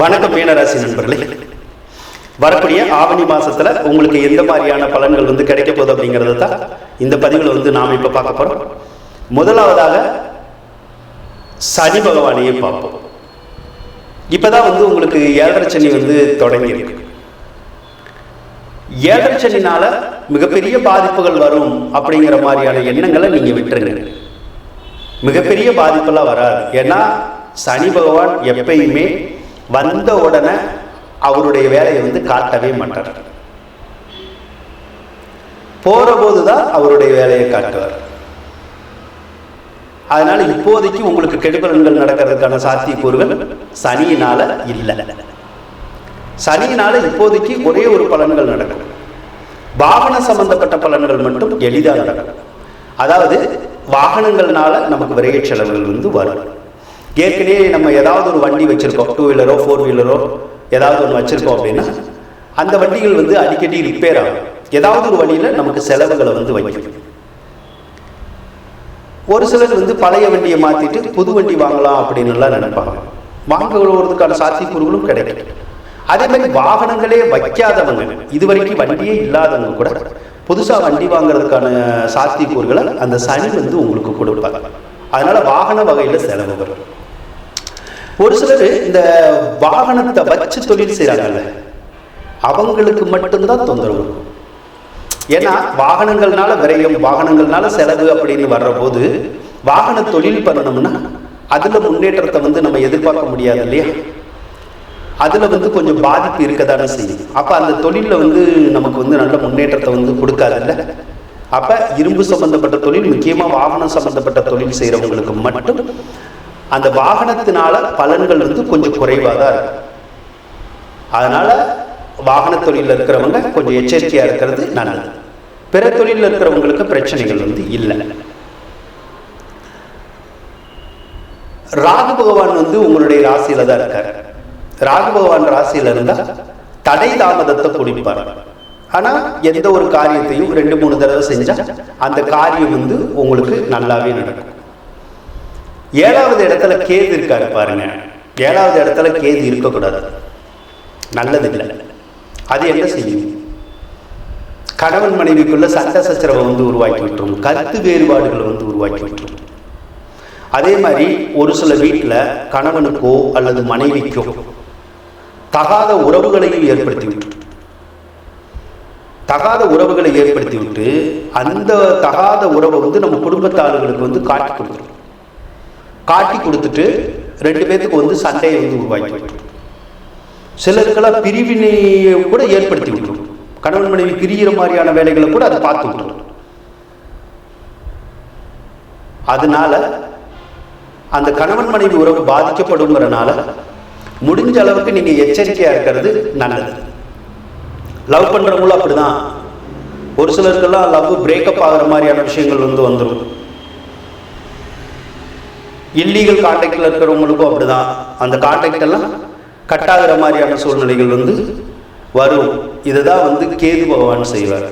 வணக்கம் மீனராசி நண்பர்களே வரக்கூடிய ஆவணி மாசத்துல உங்களுக்கு எந்த மாதிரியான பலன்கள் வந்து கிடைக்க போகுது அப்படிங்கிறத தான் இந்த பதிவில் வந்து நாம் இப்போ பார்க்க போறோம். முதலாவதாக சனி பகவானையே பார்ப்போம். இப்பதான் வந்து உங்களுக்கு ஏழரை சனி வந்து தொடங்கியிருக்கு. ஏழரை சனினால மிகப்பெரிய பாதிப்புகள் வரும் அப்படிங்கிற மாதிரியான எண்ணங்களை நீங்க விட்டுருங்க. மிகப்பெரிய பாதிப்பெல்லாம் வராது. ஏன்னா சனி பகவான் எப்பயுமே வந்த உடனே அவருடைய வேலையை வந்து காட்டவே மாட்டார். போற போதுதான் அவருடைய வேலையை காட்டுவார். அதனால இப்போதைக்கு உங்களுக்கு கெடுபலன்கள் நடக்கிறதுக்கான சாத்தியக்கூறுகள் சனியினால இல்லை. சனியினால இப்போதைக்கு ஒரே ஒரு பலன்கள் நடக்கும். வாகன சம்பந்தப்பட்ட பலன்கள் மட்டும் எளிதாக நடக்கும். அதாவது வாகனங்கள்னால நமக்கு விரைய செலவுகள் வந்து வரும். ஏற்கனவே நம்ம ஏதாவது ஒரு வண்டி வச்சுருக்கோம். டூ வீலரோ ஃபோர் வீலரோ ஏதாவது ஒன்று வச்சிருக்கோம் அப்படின்னா அந்த வண்டிகள் வந்து அடிக்கடி ரிப்பேர் ஆகும். ஏதாவது ஒரு வழியில் நமக்கு செலவுகளை வந்து வைக்கும். ஒரு சிலர் வந்து பழைய வண்டியை மாற்றிட்டு புது வண்டி வாங்கலாம் அப்படின்னுலாம் நினைப்பாங்க. வாங்குவதற்கான சாத்தியக்கூறுகளும் கிடைக்கும். அதே மாதிரி வாகனங்களே வைக்காதவங்க இதுவரைக்கும் வண்டியே இல்லாதவங்க கூட புதுசாக வண்டி வாங்குறதுக்கான சாத்தியக்கூறுகளை அந்த சனி வந்து உங்களுக்கு கொடுப்பாங்க அதனால் வாகன வகையில் செலவு வரும். ஒரு சிலர் இந்த வாகனத்தை வச்சு தொழில் செய்கிறாங்கல்ல அவங்களுக்கு மட்டும்தான் தொந்தரவு. ஏன்னா வாகனங்கள்னால விரயம் வாகனங்கள்னால செலவு அப்படின்னு வர்ற போது வாகன தொழில் பண்ணணும்னா அதுல முன்னேற்றத்தை வந்து நம்ம எதிர்பார்க்க முடியாது இல்லையா? அதுல வந்து கொஞ்சம் பாதிப்பு இருக்கதான செய்யும். அப்ப அந்த தொழில வந்து நமக்கு வந்து நல்ல முன்னேற்றத்தை வந்து கொடுக்காதுல்ல? அப்ப இரும்பு சம்பந்தப்பட்ட தொழில் முக்கியமா வாகனம் சம்பந்தப்பட்ட தொழில் செய்யறவங்களுக்கு மட்டும் அந்த வாகனத்தினால பலன்கள் வந்து கொஞ்சம் குறைவாக தான் இருக்கும் அதனால வாகன தொழிலில் இருக்கிறவங்க கொஞ்சம் எச்சரிக்கையாக இருக்கிறது நல்லது. பிற தொழிலில் இருக்கிறவங்களுக்கு பிரச்சனைகள் வந்து இல்லை. ராகு பகவான் வந்து உங்களுடைய ராசியில தான் இருக்கார். ராகு பகவான் ராசியில இருந்தா தடை தாமதத்தை குடிப்பார். ஆனால் எந்த ஒரு காரியத்தையும் ரெண்டு மூணு தடவை செஞ்சா அந்த காரியம் வந்து உங்களுக்கு நல்லாவே நடக்கும். ஏழாவது இடத்துல கேது இருக்காரு பாருங்க. ஏழாவது இடத்துல கேது இருக்கக்கூடாது. நல்லது இல்லை அது என்ன செய்யும்? கணவன் மனைவிக்குள்ள சட்ட சச்சரவை வந்து உருவாக்கி விட்டுரும். கருத்து வேறுபாடுகளை வந்து உருவாக்கி விட்டுரும். அதே மாதிரி ஒரு சில வீட்டில் கணவனுக்கோ அல்லது மனைவிக்கோ தகாத உறவுகளையும் ஏற்படுத்தி விட்டு தகாத உறவுகளை ஏற்படுத்தி விட்டு அந்த தகாத உறவை வந்து நம்ம குடும்பத்தாளர்களுக்கு வந்து காட்டி கொடுத்துரும். காட்டி கொடுத்துட்டு ரெண்டு பேத்துக்கு வந்து சண்டையை வந்து உருவாக்கி. சிலருக்கெல்லாம் பிரிவினையை கூட ஏற்படுத்தி விட்டுரும் கணவன் மனைவி பிரிகிற மாதிரியான வேலைகளை கூட அதை பார்த்து விட்டுரும் அதனால அந்த கணவன் மனைவி உறவு பாதிக்கப்படுங்கிறனால முடிஞ்ச அளவுக்கு நீங்கள் எச்சரிக்கையாக இருக்கிறது நல்லது. லவ் பண்ணுறவங்களும் அப்படிதான். ஒரு சிலருக்கெல்லாம் லவ் பிரேக்கப் ஆகிற மாதிரியான விஷயங்கள் வந்து வந்துடும் இல்லீகல் கான்டாக்டில் இருக்கிறவங்களுக்கும் அப்படிதான். அந்த கான்டாக்ட் எல்லாம் கட் ஆகிற மாதிரியான சூழ்நிலைகள் வந்து வரும். இதுதான் வந்து கேது பகவான் செய்வார்.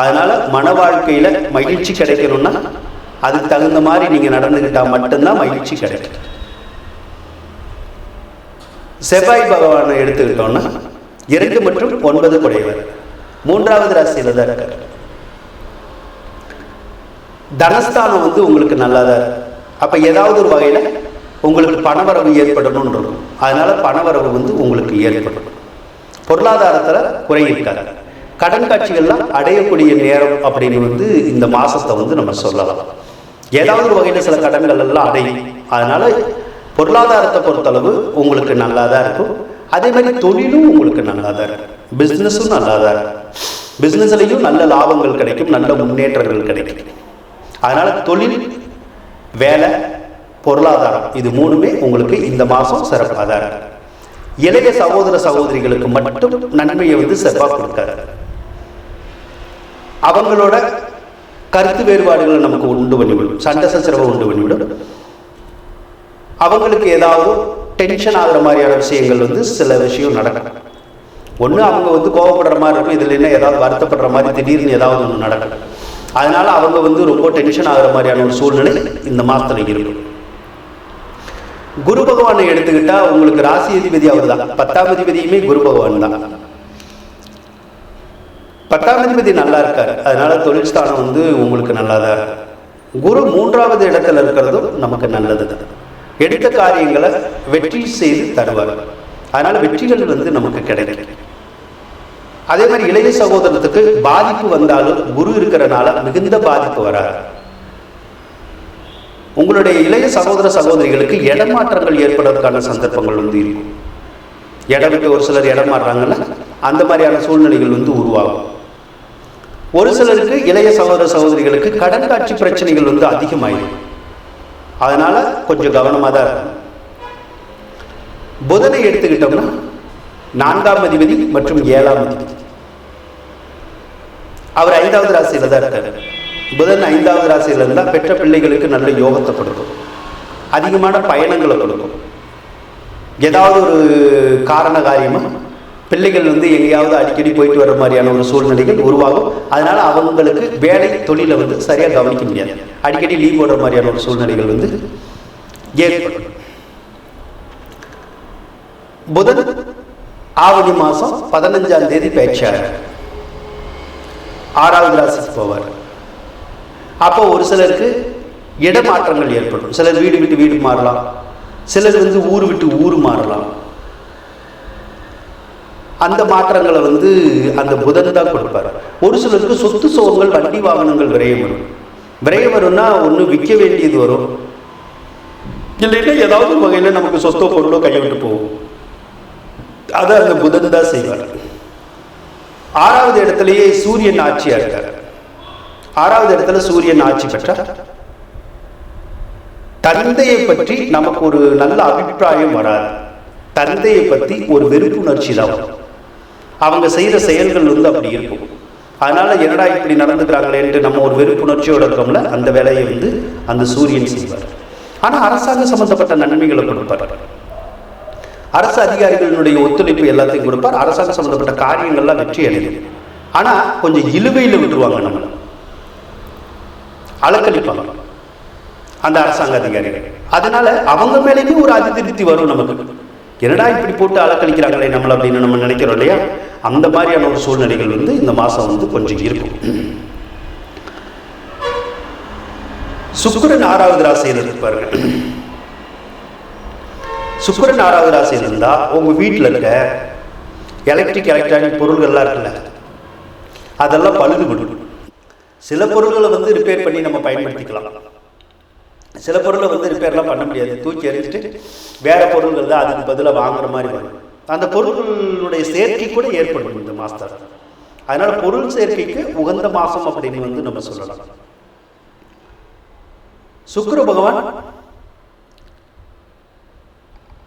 அதனால் மன வாழ்க்கையில் மகிழ்ச்சி கிடைக்கணும்னா அதுக்கு தகுந்த மாதிரி நீங்கள் நடந்துக்கிட்டால் மட்டும்தான் மகிழ்ச்சி கிடைக்கும். செவ்வாய் பகவானை எடுத்துக்கிட்டோம்னா இரண்டு மற்றும் ஒன்பது குடையவர். மூன்றாவது ராசியில் தான் இருக்கார். தனஸ்தானம் வந்து உங்களுக்கு நல்லா தான் இருக்கும் அப்போ ஏதாவது ஒரு வகையில் உங்களுக்கு பணவரவு ஏற்படணும்னு இருக்கும் அதனால் பணவரவு வந்து உங்களுக்கு ஏற்படும் பொருளாதாரத்தில் குறை இருக்காது. கடன் காட்சிகள்லாம் அடையக்கூடிய நேரம் அப்படின்னு வந்து இந்த மாதத்தை வந்து நம்ம சொல்லலாம். ஏதாவது ஒரு வகையில் சில கடன்கள் எல்லாம் அடையும் அதனால் பொருளாதாரத்தை பொறுத்தளவு உங்களுக்கு நல்லா தான் இருக்கும். அதே மாதிரி தொழிலும் உங்களுக்கு நல்லா தான் இருக்கும். பிஸ்னஸும் நல்லா தான் இருக்கும். பிஸ்னஸ்லையும் நல்ல லாபங்கள் கிடைக்கும் நல்ல முன்னேற்றங்கள் கிடைக்கும். அதனால் தொழில் வேலை பொருளாதாரம் இது மூணுமே உங்களுக்கு இந்த மாதம் சிறப்பாக தான் இளைய சகோதர சகோதரிகளுக்கு மட்டும் நன்மையை வந்து செவ்வாய் கொடுக்காரு. அவங்களோட கருத்து வேறுபாடுகளை நமக்கு உண்டு பண்ணிவிடும் சண்டை சச்சரவை உண்டு பண்ணிவிடும் அவங்களுக்கு ஏதாவது டென்ஷன் ஆகிற மாதிரியான விஷயங்கள் வந்து சில விஷயம் நடக்கும். ஒன்று அவங்க வந்து கோவப்படுற மாதிரி இருக்கும். இதில் என்ன ஏதாவது வருத்தப்படுற மாதிரி திடீர்னு ஏதாவது ஒன்று நடக்கும். அதனால அவங்க வந்து ரொம்ப டென்ஷன் ஆகிற மாதிரியான ஒரு சூழ்நிலை இந்த மாதத்தில் இருக்கும். குரு பகவானை எடுத்துக்கிட்டா உங்களுக்கு ராசி அதிபதி அவர் தான் பத்தாம் அதிபதியுமே குரு பகவான் தான். பத்தாம் அதிபதி நல்லா இருக்கார். அதனால தொழில் ஸ்தானம் வந்து உங்களுக்கு நல்லா தான் குரு மூன்றாவது இடத்துல இருக்கிறதும் நமக்கு நல்லது தான். எடுத்த காரியங்களை வெற்றி செய்து தருவார். அதனால வெற்றிகள் வந்து நமக்கு கிடைக்கும். அதே மாதிரி இளைய சகோதரத்துக்கு பாதிப்பு வந்தாலும் குரு இருக்கிறனால மிகுந்த பாதிப்பு வராது. உங்களுடைய இளைய சகோதர சகோதரிகளுக்கு இடமாற்றங்கள் ஏற்படுவதற்கான சந்தர்ப்பங்கள் வந்து இருக்கும். இடம் விட்டு ஒரு சிலர் இடம் மாறுறாங்கல்ல அந்த மாதிரியான சூழ்நிலைகள் வந்து உருவாகும். ஒரு சிலருக்கு இளைய சகோதர சகோதரிகளுக்கு கடன் காட்சி பிரச்சனைகள் வந்து அதிகமாயிடும் அதனால கொஞ்சம் கவனமாக தான் இருக்கும் புதனை எடுத்துக்கிட்டோம்னா நான்காம் அதிபதி மற்றும் ஏழாம் அதிபதி. அவர் ஐந்தாவது ராசியில தான் இருக்காரு. புதன் ஐந்தாவது ராசியில இருந்தால் பெற்ற பிள்ளைகளுக்கு நல்ல யோகத்தை கொடுக்கும். அதிகமான பயணங்களை கொடுக்கும். ஏதாவது ஒரு காரண காரியமா பிள்ளைகள் வந்து எங்கேயாவது அடிக்கடி போயிட்டு வர மாதிரியான ஒரு சூழ்நிலைகள் உருவாகும். அதனால அவங்களுக்கு வேலை தொழிலை வந்து சரியாக கவனிக்க முடியாது. அடிக்கடி லீவ் போடுற மாதிரியான ஒரு சூழ்நிலைகள் வந்து ஏற்படும். புதன் ஆவணி மாதம் பதினஞ்சாம் தேதி பேச்சார். ஆறாவது ராசிக்கு போவார். அப்போ ஒரு சிலருக்கு இடமாற்றங்கள் ஏற்படும். சிலர் வீடு விட்டு வீடு மாறலாம். சிலர் வந்து ஊர் விட்டு ஊர் மாறலாம். அந்த மாற்றங்களை வந்து அந்த புதன் தான் கொடுப்பார். ஒரு சிலருக்கு சொத்து சோகங்கள் வண்டி வாகனங்கள் விரைய வரும். விரயம் வரும்னா ஒன்று விற்க வேண்டியது வரும். இல்லைன்னா ஏதாவது வகையில் நமக்கு சொத்தோ பொருளோ கையை விட்டு போகும். அதை அந்த புதன் தான் செய்வார். ஆறாவது இடத்துலயே சூரியன் ஆட்சியா இருக்கார். ஆறாவது இடத்துல சூரியன் ஆட்சி பெற்றார். தந்தையை பற்றி நமக்கு ஒரு நல்ல அபிப்பிராயம் வராது. தந்தையை பற்றி ஒரு வெறுப்புணர்ச்சி தான் வரும். அவங்க செய்கிற செயல்கள் வந்து அப்படி இருக்கும். அதனால என்னடா இப்படி நடந்துக்கிறாங்களேன்ட்டு நம்ம ஒரு வெறுப்புணர்ச்சியோட இருக்கோம்ல அந்த வேலையை வந்து அந்த சூரியன் செய்வார். ஆனால் அரசாங்கம் சம்பந்தப்பட்ட நன்மைகளை கொடுப்பார். அரசு அதிகாரிகளினுடைய ஒத்துழைப்பு எல்லாத்தையும் கொடுப்பார். அரசாங்கம் சம்பந்தப்பட்ட காரியங்கள்லாம் வெற்றி அடையும். ஆனால் கொஞ்சம் இழுவையில் விட்டுருவாங்க நம்மளை. அலக்களிப்பாங்க அந்த அரசாங்க அதிகாரிகள். அதனால அவங்க மேலேயும் ஒரு அதிருப்தி வரும் நமக்கு. என்னடா இப்படி போட்டு அலக்களிக்கிறாங்களே நம்மளை அப்படின்னு நம்ம நினைக்கிறோம் இல்லையா? அந்த மாதிரியான ஒரு சூழ்நிலைகள் வந்து இந்த மாதம் வந்து கொஞ்சம் இருக்கும். சுக்கரன் ஆறாவது ராசியில் இருப்பார்கள் சுக்கரன் ஆறாவது ராசி இருந்தால் உங்கள் வீட்டில் இருக்க எலக்ட்ரிக் எலக்ட்ரானிக் பொருள்கள்லாம் இருக்குல்ல அதெல்லாம் பழுது விடும் சில பொருள்களை வந்து ரிப்பேர் பண்ணி நம்ம பயன்படுத்திக்கலாம். சில பொருளை வந்து ரிப்பேர்லாம் பண்ண முடியாது. தூக்கி எறிஞ்சிட்டு வேறு பொருள்கள் தான் அதுக்கு பதிலாக வாங்குற மாதிரி வரும். அந்த பொருள்களுடைய சேர்க்கை கூட ஏற்படும் இந்த மாசத்துல அதனால் பொருள் சேர்க்கைக்கு உகந்த மாதம் அப்படின்னு வந்து நம்ம சொல்லலாம். சுக்கர பகவான்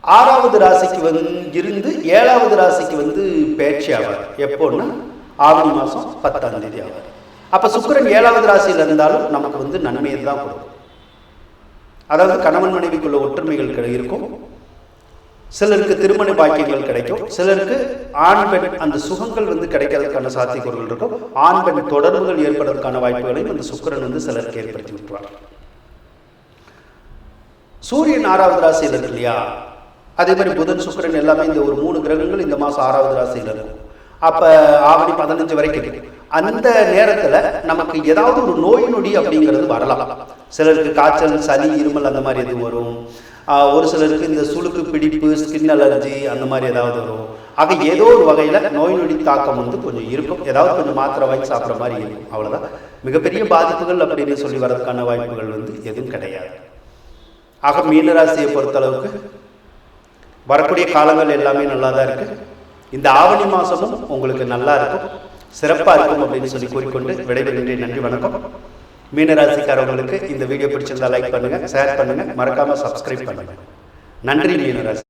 ஆறாவது ராசிக்கு வந்து இருந்து ஏழாவது ராசிக்கு வந்து பேச்சு ஆவார். எப்போன்னா ஆவணி மாதம் பத்தாம் தேதி ஆவார். அப்போ சுக்கிரன் ஏழாவது ராசியில் இருந்தாலும் நமக்கு வந்து நன்மையை தான் கொடுக்கும். அதாவது கணவன் மனைவிக்குள்ள ஒற்றுமைகள் கிடை- இருக்கும். சிலருக்கு திருமண பாக்கியங்கள் கிடைக்கும். சிலருக்கு ஆண் பெண் அந்த சுகங்கள் வந்து கிடைக்கிறதுக்கான சாத்தியக்கூறுகள் இருக்கும். ஆண் பெண் தொடர்புகள் ஏற்படுறதுக்கான வாய்ப்புகளையும் அந்த சுக்கிரன் வந்து சிலருக்கு ஏற்படுத்தி விட்டுருவார். சூரியன் ஆறாவது ராசியில் இருக்கு இல்லையா? அதே மாதிரி புதன் சுக்கரன் எல்லாமே இந்த ஒரு மூணு கிரகங்கள் இந்த மாதம் ஆறாவது ராசியில் இருக்கும். அப்போ ஆவணி பதினஞ்சு வரைக்கும் அந்த நேரத்தில் நமக்கு ஏதாவது ஒரு நோய் நொடி அப்படிங்கிறது வரலாம். சிலருக்கு காய்ச்சல் சளி இருமல் அந்த மாதிரி எதுவும் வரும். ஒரு சிலருக்கு இந்த சுளுக்கு பிடிப்பு ஸ்கின் அலர்ஜி அந்த மாதிரி ஏதாவது வரும். ஆக ஏதோ ஒரு வகையில் நோய் நொடி தாக்கம் வந்து கொஞ்சம் இருக்கும். ஏதாவது கொஞ்சம் மாத்திரை வாங்கி சாப்பிட்ற மாதிரி இருக்கும். அவ்வளோதான் மிகப்பெரிய பாதிப்புகள் அப்படின்னு சொல்லி வரதுக்கான வாய்ப்புகள் வந்து எதுவும் கிடையாது. ஆக மீனராசியை பொறுத்தளவுக்கு வரக்கூடிய காலங்கள் எல்லாமே நல்லா தான் இருக்கு. இந்த ஆவணி மாசமும் உங்களுக்கு நல்லா இருக்கும். சிறப்பாக இருக்கும் அப்படின்னு சொல்லி கூறிக்கொண்டு விடைபெறுகின்றேன். நன்றி வணக்கம். மீனராசிக்காரவங்களுக்கு இந்த வீடியோ பிடிச்சிருந்தா லைக் பண்ணுங்க ஷேர் பண்ணுங்க. மறக்காம சப்ஸ்கிரைப் பண்ணுங்க. நன்றி மீனராசி.